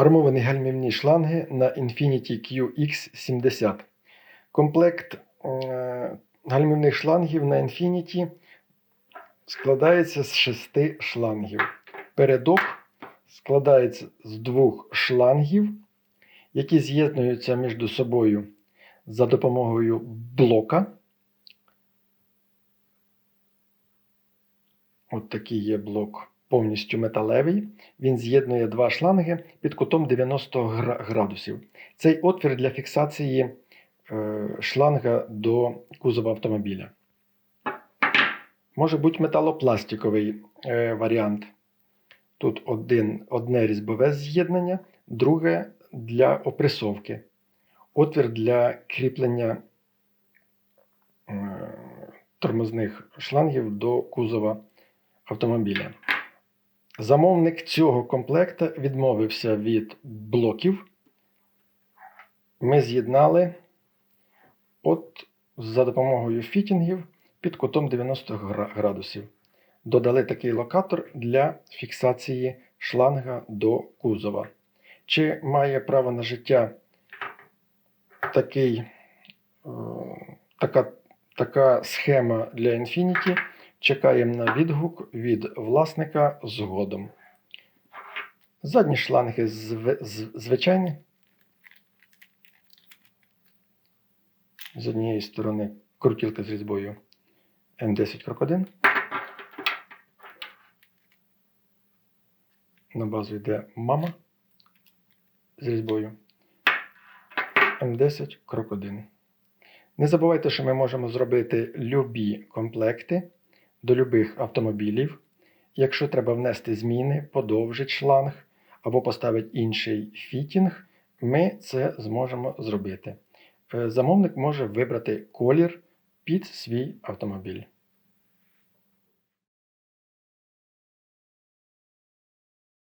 Армовані гальмівні шланги на Infiniti QX70. Комплект е, гальмівних шлангів на Infiniti складається з шести шлангів. Передок складається з двох шлангів, які з'єднуються між собою за допомогою блока. От такий є блок повністю металевий. Він з'єднує два шланги під кутом 90 градусів. Цей отвір для фіксації е, шланга до кузова автомобіля. Може бути металопластиковий е, варіант. Тут один, одне різьбове з'єднання, друге для опресовки. Отвір для кріплення е, тормозних шлангів до кузова автомобіля. Замовник цього комплекта відмовився від блоків. Ми з'єднали от за допомогою фітінгів під кутом 90 градусів. Додали такий локатор для фіксації шланга до кузова. Чи має право на життя такий, е, така, така схема для Infinity? Чекаємо на відгук від власника згодом. Задні шланги зв- звичайні. З однієї сторони крутілка з різьбою М10 крок 1. На базу йде мама з різьбою М10 крок 1. Не забувайте, що ми можемо зробити любі комплекти до любих автомобілів. Якщо треба внести зміни, подовжити шланг або поставити інший фітінг, ми це зможемо зробити. Е, Замовник може вибрати колір під свій автомобіль.